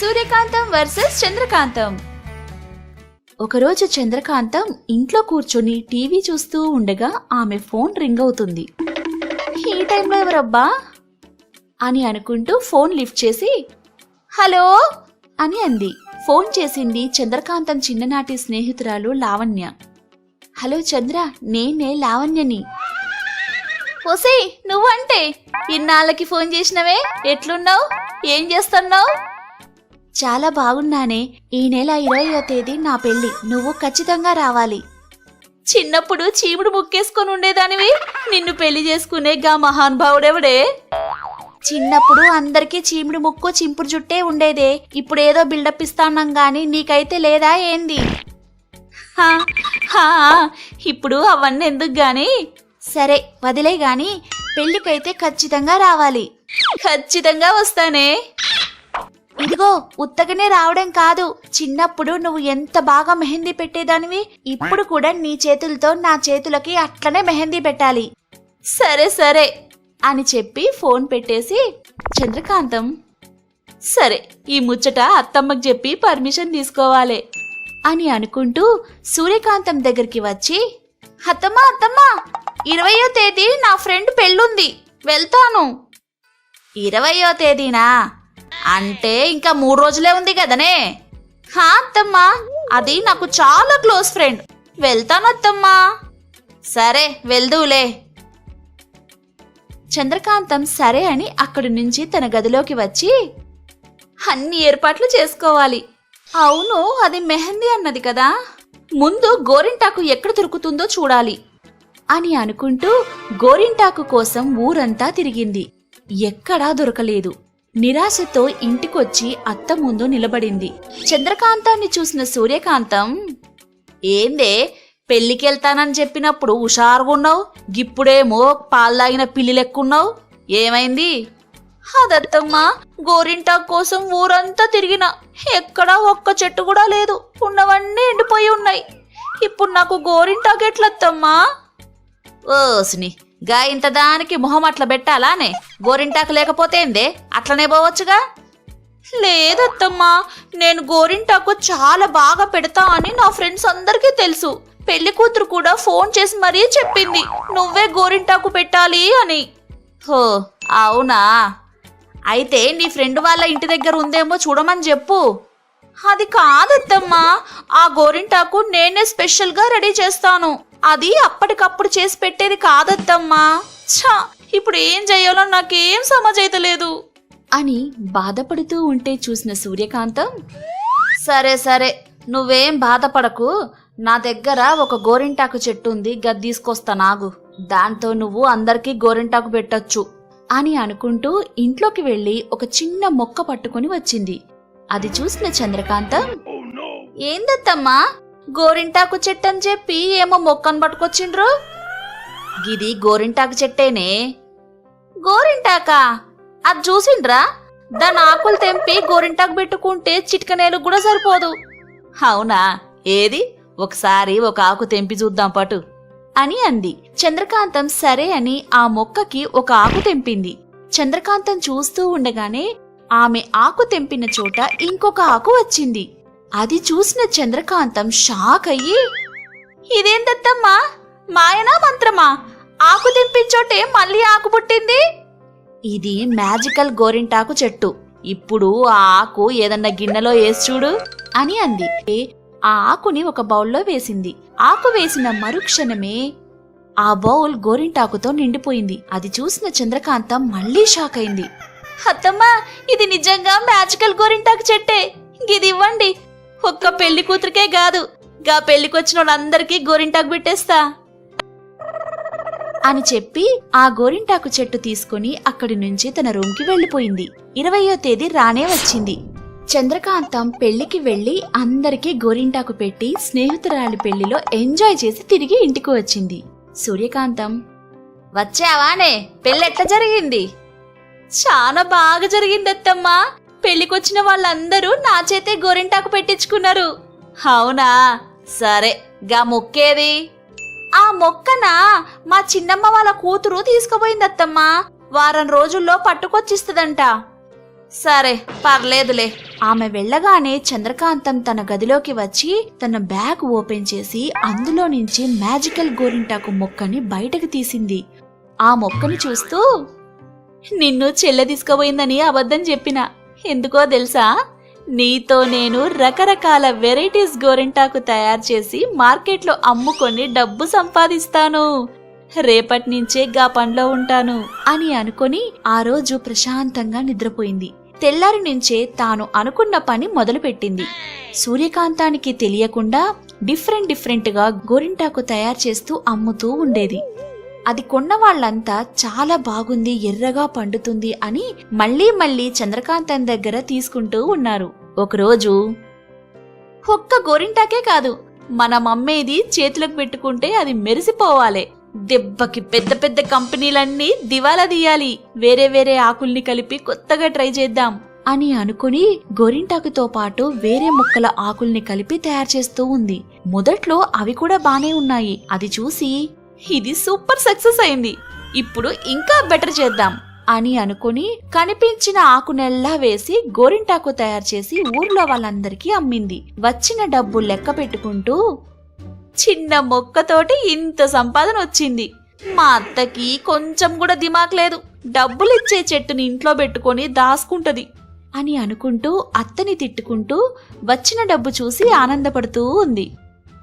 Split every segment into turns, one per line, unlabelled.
సూర్యకాంతం versus చంద్రకాంతం. ఒకరోజు చంద్రకాంతం ఇంట్లో కూర్చొని టీవీ చూస్తూ ఉండగా ఆమె ఫోన్ రింగ్ అవుతుంది. ఈ టైంలో ఎవరబ్బా? అని అనుకుంటూ ఫోన్ లిఫ్ట్ చేసి హలో అని అంది. ఫోన్ చేసింది చంద్రకాంతం చిన్ననాటి స్నేహితురాలు లావణ్య. హలో చంద్ర నేనే లావణ్యని. ఒసే నువ్వంటే? ఇన్నాళ్ళకి ఫోన్ చేసినవే? ఎట్లున్నావు? ఏం చేస్తున్నావు? చాలా బాగున్నానే. ఈ నెల ఇరవయో తేదీ నా పెళ్ళి నువ్వు ఖచ్చితంగా రావాలి. చిన్నప్పుడు చీముడు ముక్కేసుకొని ఉండేదానివి. నిన్ను పెళ్ళి చేసుకునే గా మహానుభావుడెవడే? చిన్నప్పుడు అందరికీ చీముడు ముక్కు చింపుడు జుట్టే ఉండేదే. ఇప్పుడు ఏదో బిల్డప్ ఇస్తాన్నాం గాని నీకైతే లేదా ఏంది? హా, హా, ఇప్పుడు అవన్నీ ఎందుకు గాని? సరే వదిలే గాని పెళ్ళికైతే ఖచ్చితంగా రావాలి. ఖచ్చితంగా వస్తానే. ఇదిగో ఉత్తగనే రావడం కాదు. చిన్నప్పుడు నువ్వు ఎంత బాగా మెహందీ పెట్టేదానివి? ఇప్పుడు కూడా నీ చేతులతో నా చేతులకి అట్లనే మెహందీ పెట్టాలి. సరే సరే అని చెప్పి ఫోన్ పెట్టేసి చంద్రకాంతం సరే ఈ ముచ్చట అత్తమ్మకి చెప్పి పర్మిషన్ తీసుకోవాలి. అని అనుకుంటూ సూర్యకాంతం దగ్గరికి వచ్చి అత్తమ్మ అత్తమ్మ ఇరవయో తేదీ నా ఫ్రెండ్ పెళ్ళుంది. వెళ్తాను. ఇరవయో తేదీనా? అంటే ఇంకా మూడు రోజులే ఉంది కదనే? హా అత్తమ్మా అది నాకు చాలా క్లోజ్ ఫ్రెండ్. వెళ్తాను అత్తమ్మా. సరే వెళ్దువులే చంద్రకాంతం సరే అని అక్కడి నుంచి తన గదిలోకి వచ్చి అన్ని ఏర్పాట్లు చేసుకోవాలి. అవును అది మెహందీ అన్నది కదా. ముందు గోరింటాకు ఎక్కడ దొరుకుతుందో చూడాలి అని అనుకుంటూ గోరింటాకు కోసం ఊరంతా తిరిగింది. ఎక్కడా దొరకలేదు. నిరాశతో ఇంటికొచ్చి అత్త ముందు నిలబడింది. చంద్రకాంతాన్ని చూసిన సూర్యకాంతం ఏందే పెళ్ళికెళ్తానని చెప్పినప్పుడు హుషారుగున్నావు గిప్పుడేమో పాలు తాగిన పిల్లి లెక్కున్నావు? ఏమైంది? అదత్తమ్మా గోరింటాకు కోసం ఊరంతా తిరిగిన ఎక్కడా ఒక్క చెట్టు కూడా లేదు. ఉన్నవన్నీ ఎండిపోయి ఉన్నాయి. ఇప్పుడు నాకు గోరింటాకు ఎట్లత్తమ్మా ఓసిని గా ఇంత దానికి మొహం అట్లా పెట్టాలానే గోరింటాకు లేకపోతేందే అట్లనే పోవచ్చుగా? లేదత్తమ్మా నేను గోరింటాకు చాలా బాగా పెడతా అని నా ఫ్రెండ్స్ అందరికీ తెలుసు. పెళ్ళి కూతురు కూడా ఫోన్ చేసి మరీ చెప్పింది. నువ్వే గోరింటాకు పెట్టాలి అని. హో అవునా? అయితే నీ ఫ్రెండ్ వాళ్ళ ఇంటి దగ్గర ఉందేమో చూడమని చెప్పు. అది కాదత్తమ్మా ఆ గోరింటాకు నేనే స్పెషల్గా రెడీ చేస్తాను. అది అప్పటికప్పుడు చేసి పెట్టేది కాదత్తమ్మా. ఛా ఇప్పుడు ఏం చేయాలో నాకేం సమజైతలేదు. అని బాధపడుతూ ఉంటే చూసిన సూర్యకాంతం సరే సరే నువ్వేం బాధపడకు. నా దగ్గర ఒక గోరింటాకు చెట్టు ఉంది గది తీసుకొస్తా నాగు. దాంతో నువ్వు అందరికీ గోరింటాకు పెట్టొచ్చు అని అనుకుంటూ ఇంట్లోకి వెళ్ళి ఒక చిన్న మొక్క పట్టుకొని వచ్చింది. అది చూసిన చంద్రకాంతం ఏందత్తమ్మా? గోరింటాకు చెట్టు అని చెప్పి ఏమో మొక్కను పట్టుకొచ్చిండ్రు? గిది గోరింటాకు చెట్టేనే. గోరింటాకా? అది చూసిండ్రా? దాని ఆకులు తెంపి గోరింటాకు పెట్టుకుంటే చిట్కనేలు కూడా సరిపోదు. అవునా? ఏది? ఒకసారి ఒక ఆకు తెంపి చూద్దాం పటు. అని అంది. చంద్రకాంతం సరే అని ఆ మొక్కకి ఒక ఆకు తెంపింది. చంద్రకాంతం చూస్తూ ఉండగానే ఆమె ఆకు తెంపిన చోట ఇంకొక ఆకు వచ్చింది. అది చూసిన చంద్రకాంతం షాక్ అయ్యి ఇదేందత్తమ్మా? మాయనా మంత్రమా? ఆకు తెంపించోటే మళ్ళీ ఆకు పుట్టింది? ఇది మ్యాజికల్ గోరింటాకు చెట్టు. ఇప్పుడు ఆ ఆకు ఏదన్నా గిన్నెలో వేసి చూడు అని అంది. ఆ ఆకుని ఒక బౌల్లో వేసింది. ఆకు వేసిన మరుక్షణమే ఆ బౌల్ గోరింటాకుతో నిండిపోయింది. అది చూసిన చంద్రకాంతం మళ్ళీ షాక్ అయింది. అత్తమ్మా ఇది నిజంగా మ్యాజికల్ గోరింటాకు చెట్టే. ఇది ఇవ్వండి. ఒక్క పెళ్ళి కూతురికే కాదు. గా పెళ్ళికొచ్చిన వాళ్ళందరికీ గోరింటాకు పెట్టేస్తా. అని చెప్పి ఆ గోరింటాకు చెట్టు తీసుకుని అక్కడి నుంచి తన రూమ్కి వెళ్ళిపోయింది ఇరవయో తేదీ రానే వచ్చింది. చంద్రకాంతం పెళ్ళికి వెళ్ళి అందరికీ గోరింటాకు పెట్టి స్నేహితురాలి పెళ్ళిలో ఎంజాయ్ చేసి తిరిగి ఇంటికి వచ్చింది. సూర్యకాంతం వచ్చావానే పెళ్ళెట్లా జరిగింది? చాలా బాగా జరిగింది పెళ్ళికొచ్చిన పెళ్ళికొచ్చిన వాళ్ళందరూ నా చేతే గోరింటాకు పెట్టించుకున్నారు. అవునా? సరే గా మొక్కేది? ఆ మొక్కన మా చిన్నమ్మ వాళ్ళ కూతురు తీసుకుపోయింది అత్తమ్మా వారం రోజుల్లో పట్టుకొచ్చిస్తుందంట. సరే పర్లేదులే. ఆమె వెళ్ళగానే చంద్రకాంతం తన గదిలోకి వచ్చి తన బ్యాగ్ ఓపెన్ చేసి అందులో నుంచి మ్యాజికల్ గోరింటాకు మొక్కని బయటకు తీసింది. ఆ మొక్కని చూస్తూ నిన్ను చెల్లె తీసుకుపోయిందని అబద్ధం చెప్పిన. ఎందుకో తెలుసా? నీతో నేను రకరకాల వెరైటీస్ గోరింటాకు తయారు చేసి మార్కెట్లో అమ్ముకొని డబ్బు సంపాదిస్తాను. రేపటి నుంచే గా పనిలో ఉంటాను అని అనుకొని ఆ రోజు ప్రశాంతంగా నిద్రపోయింది. తెల్లారి నుంచే తాను అనుకున్న పని మొదలుపెట్టింది. సూర్యకాంతానికి తెలియకుండా డిఫరెంట్ డిఫరెంట్గా గోరింటాకు తయారు చేస్తూ అమ్ముతూ ఉండేది. అది కొన్న వాళ్ళంతా చాలా బాగుంది ఎర్రగా పండుతుంది అని మళ్ళీ మళ్ళీ చంద్రకాంతం దగ్గర తీసుకుంటూ ఉన్నారు. ఒకరోజు ఒక్క గోరింటాకే కాదు మనం అమ్మేది చేతులకు పెట్టుకుంటే అది మెరిసిపోవాలి. దెబ్బకి పెద్ద పెద్ద కంపెనీలన్నీ దివాలా తీయాలి. వేరే వేరే ఆకుల్ని కలిపి కొత్తగా ట్రై చేద్దాం అని అనుకుని గోరింటాకుతో పాటు వేరే మొక్కల ఆకుల్ని కలిపి తయారు చేస్తూ ఉంది. మొదట్లో అవి కూడా బానే ఉన్నాయి. అది చూసి ఇది సూపర్ సక్సెస్ అయింది. ఇప్పుడు ఇంకా బెటర్ చేద్దాం అని అనుకుని కనిపించిన ఆకునెల్లా వేసి గోరింటాకు తయారు చేసి ఊర్లో వాళ్ళందరికీ అమ్మింది. వచ్చిన డబ్బు లెక్క పెట్టుకుంటూ చిన్న మొక్కతోటి ఇంత సంపాదన వచ్చింది. మా అత్తకి కొంచెం కూడా దిమాక్ లేదు. డబ్బులిచ్చే చెట్టుని ఇంట్లో పెట్టుకొని దాసుకుంటది అని అనుకుంటూ అత్తని తిట్టుకుంటూ వచ్చిన డబ్బు చూసి ఆనందపడుతూ ఉంది.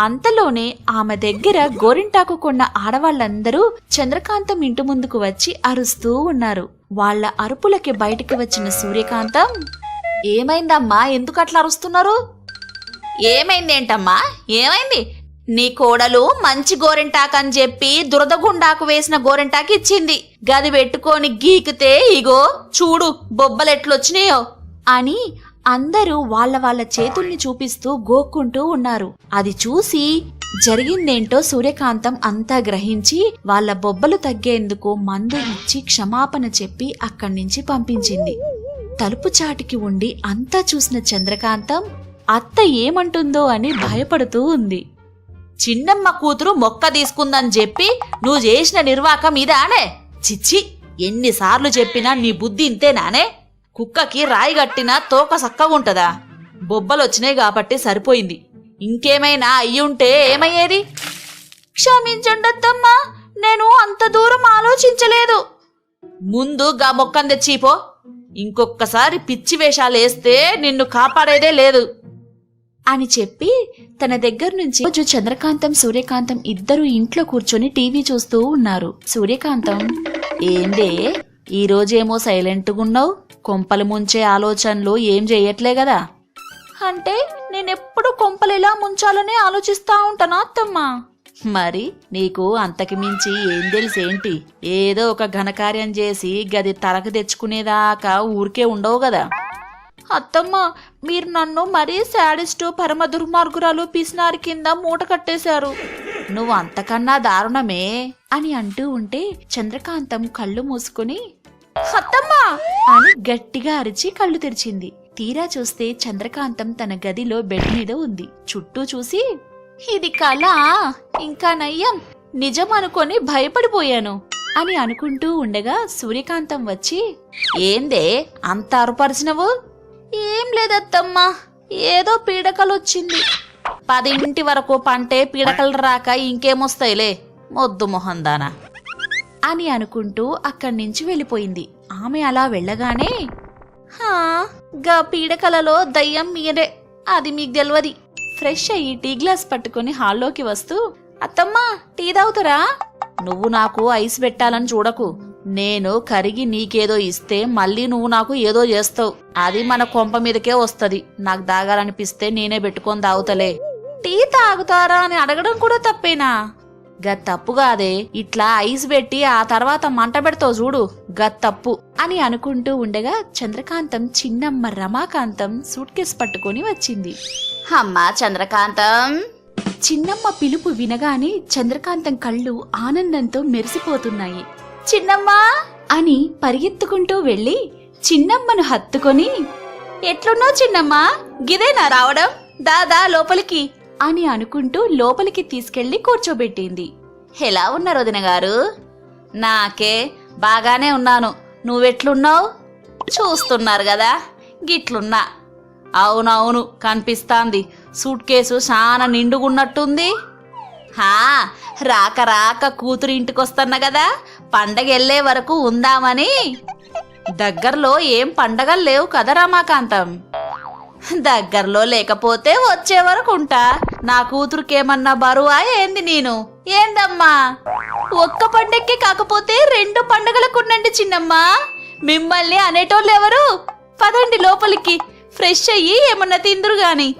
అంతలోనే ఆమె దగ్గర గోరింటాకు కొన్న ఆడవాళ్ళందరూ చంద్రకాంతం ఇంటి ముందుకు వచ్చి అరుస్తూ ఉన్నారు. వాళ్ళ అరుపులకి బయటికి వచ్చిన సూర్యకాంతం ఏమైందమ్మా? ఎందుకు అట్లా అరుస్తున్నారు? ఏమైందేంటమ్మా? ఏమైంది? నీ కోడలు మంచి గోరింటాకు అని చెప్పి దురదగుండాకు వేసిన గోరింటాకు ఇచ్చింది. గది పెట్టుకొని గీకితే ఇగో చూడు బొబ్బలెట్లొచ్చినాయో అని అందరూ వాళ్ళ వాళ్ళ చేతుల్ని చూపిస్తూ గోక్కుంటూ ఉన్నారు. అది చూసి జరిగిందేంటో సూర్యకాంతం అంతా గ్రహించి వాళ్ళ బొబ్బలు తగ్గేందుకు మందు ఇచ్చి క్షమాపణ చెప్పి అక్కడి నుంచి పంపించింది. తలుపు చాటికి ఉండి అంతా చూసిన చంద్రకాంతం అత్త ఏమంటుందో అని భయపడుతూ ఉంది. చిన్నమ్మ కూతురు మొక్క తీసుకుందని చెప్పి నువ్వు చేసిన నిర్వాకం ఇదానే? చిచ్చి ఎన్నిసార్లు చెప్పినా నీ బుద్ధి ఇంతేనానే? కుక్కకి రాయి గట్టినా తోక సక్కగుంటదా? బొబ్బలొచ్చినాయి కాబట్టి సరిపోయింది. ఇంకేమైనా అయ్యుంటే ఏమయ్యేది? క్షమించండత్తమ్మా నేను అంత దూరం ఆలోచించలేదు. ముందు గా మొక్కను తెచ్చిపో. ఇంకొక్కసారి పిచ్చి వేషాలేస్తే నిన్ను కాపాడేదే లేదు. అని చెప్పి తన దగ్గర నుంచి రోజు చంద్రకాంతం సూర్యకాంతం ఇద్దరు ఇంట్లో కూర్చొని టీవీ చూస్తూ ఉన్నారు. సూర్యకాంతం ఏందే ఈ రోజేమో సైలెంట్గా ఉన్నావు కొంపలు ముంచే ఆలోచనలు ఏం చేయట్లే కదా అంటే నేనెప్పుడు కొంపలు ఎలా ముంచాలనే ఆలోచిస్తా ఉంటానా అత్తమ్మా. మరి నీకు అంతకు మించి ఏం తెలిసేంటి? ఏదో ఒక ఘనకార్యం చేసి గది తలకు తెచ్చుకునేదాకా ఊరికే ఉండవు కదా అత్తమ్మ మీరు నన్ను మరీ శాడిస్టు పరమ దుర్మార్గురాలు పిసినారి కింద మూట కట్టేశారు. నువ్వు అంతకన్నా దారుణమే అని అంటూ ఉంటే చంద్రకాంతం కళ్ళు మూసుకుని సత్తమ్మా! అని గట్టిగా అరిచి కళ్ళు తెరిచింది. తీరా చూస్తే చంద్రకాంతం తన గదిలో బెడ్ మీద ఉంది. చుట్టూ చూసి ఇది కళ ఇంకా నయ్యం. నిజం అనుకొని భయపడిపోయాను. అని అనుకుంటూ ఉండగా సూర్యకాంతం వచ్చి ఏందే అంత అరుపరిచినవు? ఏం లేదత్తమ్మా ఏదో పీడకలొచ్చింది. పదింటి వరకు పంటే పీడకలు రాక ఇంకేమొస్తాయిలే. మొద్దు మొహందానా. అని అనుకుంటూ అక్కడి నుంచి వెళ్ళిపోయింది. ఆమె అలా వెళ్ళగానే హా గా పీడకలలో దయ్యం మీరే. అది మీకు తెలియదు ఫ్రెష్ అయ్యి టీ గ్లాస్ పట్టుకొని హాల్లోకి వస్తూ అత్తమ్మా టీ తాగుతారా? నువ్వు నాకు ఐస్ పెట్టాలని చూడకు. నేను కరిగి నీకేదో ఇస్తే మళ్ళీ నువ్వు నాకు ఏదో చేస్తావు. అది మన కొంప మీదకే వస్తది. నాకు దాగాలనిపిస్తే నేనే పెట్టుకొని తాగుతలే. టీ తాగుతారా? అని అడగడం కూడా తప్పేనా? గది తప్పు కాదే ఇట్లా ఐస్ పెట్టి ఆ తర్వాత మంట పెడతావు చూడు గది తప్పు అని అనుకుంటూ ఉండగా చంద్రకాంతం చిన్నమ్మ రమాకాంతం సూట్ కేస్ పట్టుకొని వచ్చింది. అమ్మా చంద్రకాంతం! చిన్నమ్మ పిలుపు వినగానే చంద్రకాంతం కళ్ళు ఆనందంతో మెరిసిపోతున్నాయి. చిన్నమ్మా! అని పరిగెత్తుకుంటూ వెళ్ళి చిన్నమ్మను హత్తుకొని ఎట్లున్నావు చిన్నమ్మా? గిదేనా రావడం? దాదా లోపలికి. అని అనుకుంటూ లోపలికి తీసుకెళ్ళి కూర్చోబెట్టింది. ఎలా ఉన్నారు వదిన గారు? నాకే బాగానే ఉన్నాను. నువ్వెట్లున్నావు? చూస్తున్నారు కదా గిట్లున్నా. అవునవును కనిపిస్తాంది. సూట్ కేసు చాలా నిండుగున్నట్టుంది. హా రాక రాక కూతురు ఇంటికొస్తున్నా కదా పండగ వెళ్ళే వరకు ఉందామని? దగ్గరలో ఏం పండగలు లేవు కదా రమాకాంతం. దగ్గరలో లేకపోతే వచ్చే వరకు ఉంటా నా కూతురుకేమన్నా బరువా? ఏంది నేను? ఏందమ్మా? ఒక్క పండక్కి కాకపోతే రెండు పండగలకున్నండి చిన్నమ్మా. మిమ్మల్ని అనేటోళ్ళు ఎవరు? పదండి లోపలికి. ఫ్రెష్ అయ్యి ఏమన్నా తిందురు గాని.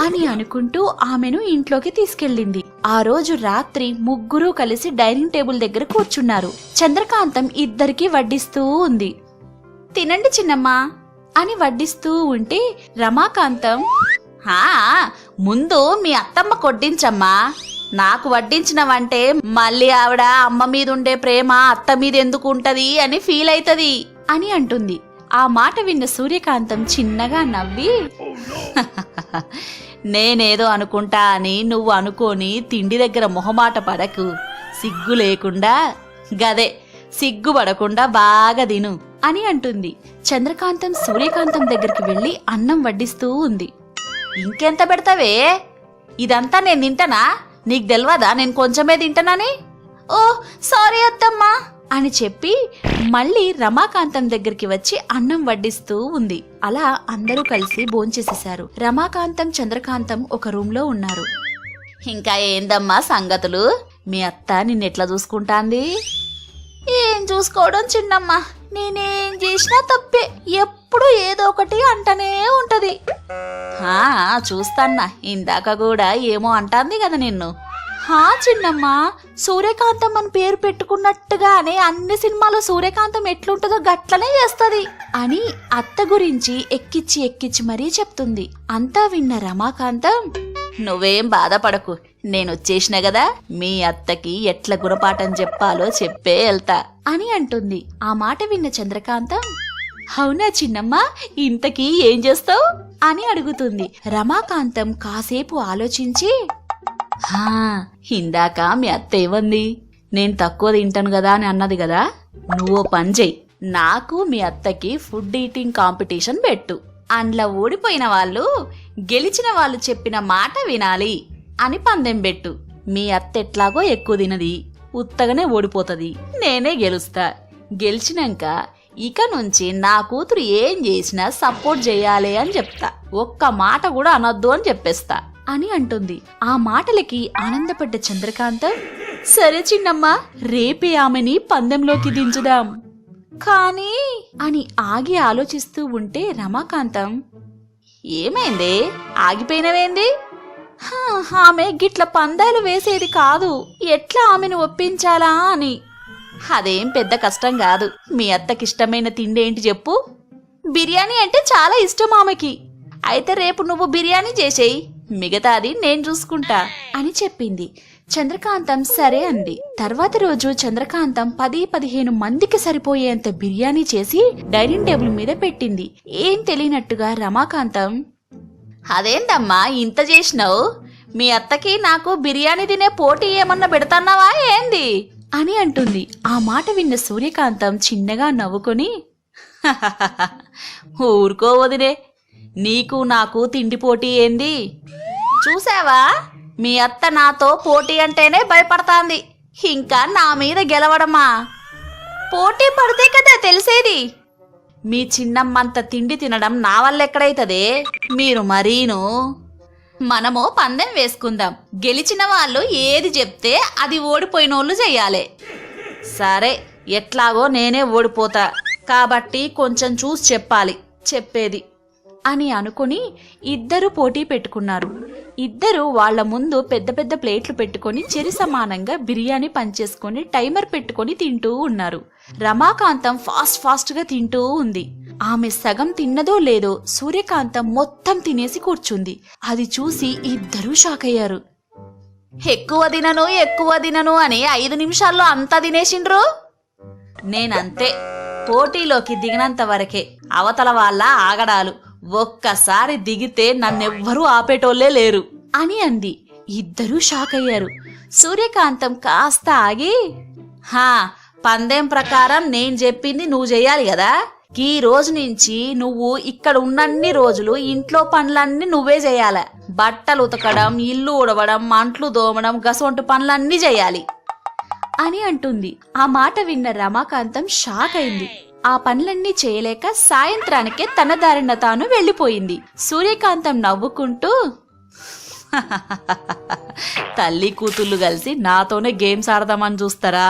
అని అనుకుంటూ ఆమెను ఇంట్లోకి తీసుకెళ్ళింది. ఆ రోజు రాత్రి ముగ్గురూ కలిసి డైనింగ్ టేబుల్ దగ్గర కూర్చున్నారు. చంద్రకాంతం ఇద్దరికి వడ్డిస్తూ ఉంది. తినండి చిన్నమ్మా అని వడ్డిస్తూ ఉంటే రమాకాంతం హా ముందు మీ అత్తమ్మ కొడ్డించమ్మా నాకు వడ్డించినవంటే మళ్ళీ ఆవిడ అమ్మ మీదుండే ప్రేమ అత్త మీద ఎందుకు ఉంటది అని ఫీల్ అవుతుంది అని అంటుంది. ఆ మాట విన్న సూర్యకాంతం చిన్నగా నవ్వి నేనేదో అనుకుంటా అని నువ్వు అనుకోని తిండి దగ్గర మొహమాట పడకు. సిగ్గు లేకుండా గదే సిగ్గు పడకుండా బాగా తిను అని అంటుంది. చంద్రకాంతం సూర్యకాంతం దగ్గరికి వెళ్ళి అన్నం వడ్డిస్తూ ఉంది. ఇంకెంత పెడతావే? ఇదంతా నేను తింటనా? నీకు తెలియదా నేను కొంచెమే తింటానని? ఓ సారీ అత్తమ్మా అని చెప్పి మళ్ళీ రమాకాంతం దగ్గరికి వచ్చి అన్నం వడ్డిస్తూ ఉంది. అలా అందరూ కలిసి భోంచేసేశారు. రమాకాంతం చంద్రకాంతం ఒక రూమ్లో ఉన్నారు. ఇంకా ఏందమ్మా సంగతులు? మీ అత్త నిన్నెట్లా చూసుకుంటాంది? ఏం చూసుకోవడం చిన్నమ్మా నేనేం చేసినా తప్పే. ఎప్పుడు ఏదో ఒకటి అంటనే ఉంటది. హా చూస్తాన్నా. ఇందాక కూడా ఏమో అంటాంది కదా నిన్ను. హా చిన్నమ్మ సూర్యకాంతం అని పేరు పెట్టుకున్నట్టుగానే అన్ని సినిమాలు సూర్యకాంతం ఎట్లుంటుందో గట్లనే చేస్తుంది. అని అత్త గురించి ఎక్కిచ్చి ఎక్కిచ్చి మరీ చెప్తుంది. అంతా విన్న రమాకాంతం నువ్వేం బాధపడకు. నేను వచ్చేసిన కదా మీ అత్తకి ఎట్ల గుణపాఠం చెప్పాలో చెప్పే వెళ్తా అని అంటుంది. ఆ మాట విన్న చంద్రకాంతం అవునా చిన్నమ్మ? ఇంతకీ ఏం చేస్తావు? అని అడుగుతుంది. రమాకాంతం కాసేపు ఆలోచించి హా ఇందాక మీ అత్త ఏమంది? నేను తక్కువ తింటాను కదా అని అన్నది కదా? నువ్వు పని చెయ్యి. నాకు మీ అత్తకి ఫుడ్ ఈటింగ్ కాంపిటీషన్ పెట్టు. అందులో ఓడిపోయిన వాళ్ళు గెలిచిన వాళ్ళు చెప్పిన మాట వినాలి అని పందెం పెట్టు. మీ అత్త ఎట్లాగో ఎక్కువ తినది. ఉత్తగానే ఓడిపోతుంది. నేనే గెలుస్తా. గెలిచినాక ఇక నుంచి నా కూతురు ఏం చేసినా సపోర్ట్ చేయాలి అని చెప్తా. ఒక్క మాట కూడా అనొద్దు అని చెప్పేస్తా. అని అంటుంది. ఆ మాటలకి ఆనందపడ్డ చంద్రకాంతం సరే చిన్నమ్మ రేపే ఆమెని పందెంలోకి దించుదాం. కానీ అని ఆగి ఆలోచిస్తూ ఉంటే రమాకాంతం ఏమైంది? ఆగిపోయినవేంది? హా, ఆమె గిట్ల పందాలు వేసేది కాదు. ఎట్లా ఆమెను ఒప్పించాలా అని. అదేం పెద్ద కష్టం కాదు. మీ అత్తకిష్టమైన తిండి ఏంటి చెప్పు. బిర్యానీ అంటే చాలా ఇష్టం ఆమెకి. అయితే రేపు నువ్వు బిర్యానీ చేసేయి. మిగతాది నేను చూసుకుంటా అని చెప్పింది. చంద్రకాంతం సరే అంది. తర్వాత రోజు చంద్రకాంతం పది పదిహేను మందికి సరిపోయేంత బిర్యానీ చేసి డైనింగ్ టేబుల్ మీద పెట్టింది. ఏం తెలియనట్టుగా రమాకాంతం అదేంటమ్మా ఇంత చేసినావు? మీ అత్తకి నాకు బిర్యానీ తినే పోటీ ఏమన్నా పెడతాన్నావా ఏంది? అని అంటుంది. ఆ మాట విన్న సూర్యకాంతం చిన్నగా నవ్వుకొని ఊరుకో వదిలే నీకు నాకు తిండి పోటీ ఏంది? చూసావా? మీ అత్త నాతో పోటీ అంటేనే భయపడతాంది. ఇంకా నా మీద గెలవడమా? పోటీ పడితే కదా తెలిసేది. మీ చిన్నమ్మంత తిండి తినడం నా వల్ల ఎక్కడైతదే మీరు మరీను మనము పందెం వేసుకుందాం. గెలిచిన వాళ్ళు ఏది చెప్తే అది ఓడిపోయినోళ్ళు చెయ్యాలి సరే ఎట్లాగో నేనే ఓడిపోతా. కాబట్టి కొంచెం చూసి చెప్పాలి చెప్పేది అని అనుకుని ఇద్దరు పోటీ పెట్టుకున్నారు. ఇద్దరు వాళ్ళ ముందు పెద్ద పెద్ద ప్లేట్లు పెట్టుకొని చెరి సమానంగా బిర్యానీ పంచేసుకొని టైమర్ పెట్టుకొని తింటూ ఉన్నారు. రమాకాంతం ఫాస్ట్ ఫాస్ట్గా తింటూ ఉంది. ఆమె సగం తిన్నదో లేదో సూర్యకాంతం మొత్తం తినేసి కూర్చుంది. అది చూసి ఇద్దరూ షాక్ అయ్యారు ఎక్కువ తినను ఎక్కువ తినను అని ఐదు నిమిషాల్లో అంతా తినేసిండ్రు? నేనంతే. పోటీలోకి దిగినంత వరకే అవతల వాళ్ళ ఆగడాలు ఒక్కసారి దిగితే నన్నెవ్వరూ ఆపేటోళ్ళే లేరు అని అంది. ఇద్దరూ షాక్ అయ్యారు సూర్యకాంతం కాస్త ఆగి హా పందెం ప్రకారం నేను చెప్పింది నువ్వు చేయాలి కదా? ఈ రోజు నుంచి నువ్వు ఇక్కడ ఉన్నన్ని రోజులు ఇంట్లో పనులన్నీ నువ్వే చేయాలి. బట్టలు ఉతకడం ఇల్లు ఉడవడం అంట్లు దోమడం గసొంటి పనులన్నీ చేయాలి. అని అంటుంది. ఆ మాట విన్న రమాకాంతం షాక్ అయింది. ఆ పనులన్నీ చేయలేక సాయంత్రానికే తన దారిన తాను వెళ్ళిపోయింది. సూర్యకాంతం నవ్వుకుంటూ తల్లి కూతుళ్ళు కలిసి నాతోనే గేమ్స్ ఆడదామని చూస్తారా?